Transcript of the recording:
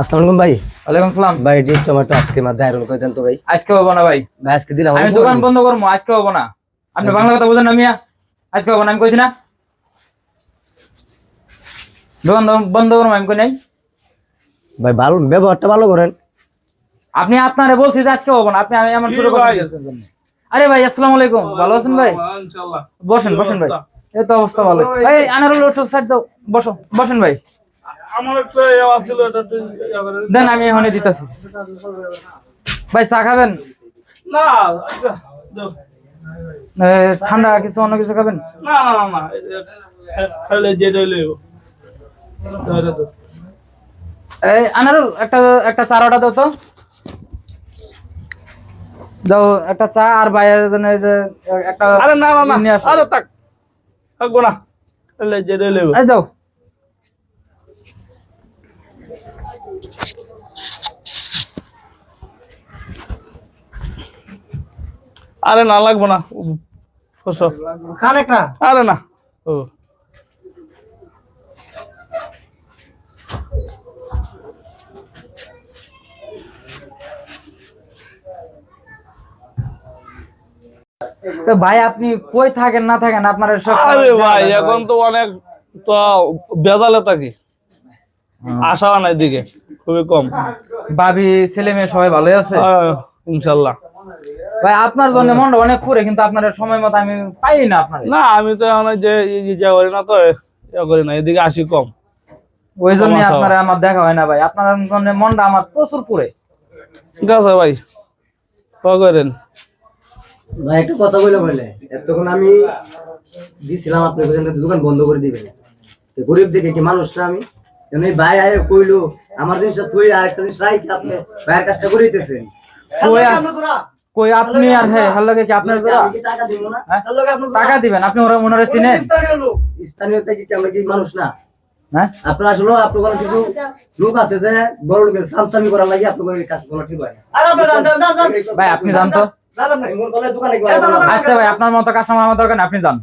আসসালামু আলাইকুম ভাই। ওয়ালাইকুম সালাম। ভাই ডি টমেটো আজকে মাঝে আয়রন করে দেন তো ভাই। আজকে হব না ভাই। ভাই আজকে দিলাম আমি দোকান বন্ধ করব আজকে হব না। আপনি বাংলা কথা বুঝেন না মিয়া? আজকে হব না আমি কইছি না। দোকান বন্ধ করব আমি কই নাই। ভাই ভালো ব্যবহারটা ভালো করেন। আপনি আপনারে বলছি যে আজকে হব না আপনি আমি এমন শুরু করে। আরে ভাই আসসালামু আলাইকুম। ভালো আছেন ভাই? বসেন বসেন ভাই। এই তো অবস্থা ভালো। এই আনারুল একটু সাইড দাও। বসো বসেন ভাই। আমার একটা ইয়া ছিল এটা দিন। আমি এখনই দিতেছি। ভাই চা খাবেন? না আচ্ছা, ঠান্ডা কিছু অন্য কিছু খাবেন? না না না এই যে দইলে এই আনারুল একটা একটা চা অর্ডার দাও তো। দাও একটা চা আর বাইরের জন্য এই যে একটা আরে না না না আরে তাক থাকব না। খাইলে যে এই যাও। আরে না লাগবো না। ফসো খান একটা আরে না। ও। তো ভাই আপনি কই থাকেন না থাকেন? আপনার সব আরে ভাই এখন তো অনেক তো বেজালে থাকি। আশা নাই দিকে খুবই কম। ভাবি ছেলে মেয়ে সবাই ভালোই আছে? আহ, ইনশাল্লাহ। ভাই আপনার জন্য মনটা অনেক করে কিন্তু আপনার সময় মতো আমি পাই না আপনার। না আমি তো এখন যে ইয়া করি না তো ইয়া করি না এদিকে আসি কম। ওই জন্য আপনার আমার দেখা হয় না ভাই। আপনার জন্য মনটা আমার প্রচুর পুরে ঠিক আছে ভাই করেন? ভাই একটা কথা বলে বলে। এতক্ষণ আমি দিছিলাম আপনার কাছে দোকান বন্ধ করে দিবেন। তো গরিব দেখে কি মানুষ না আমি? এমনি ভাই আয় কইলো আমার জিনিসটা তুই আর একটা জিনিস রাই আপনি ভাইয়ের কাজটা করে দিতেছেন। কই কই আপনি আর হ্যাঁ কি আপনার টাকা হ্যাঁ? টাকা দিবেন আপনি ওরা চিনেন। স্থানীয় থেকে কি আমরা কি মানুষ না? হ্যাঁ? আপনার আসলে আপনার কিছু লোক আছে যে বড় লোকের সামসামি করার লাগে আপনার কাজ করা ঠিক হয় না। ভাই আপনি জান আচ্ছা ভাই আপনার মতো কাস্টমার আমার দরকার আপনি যান।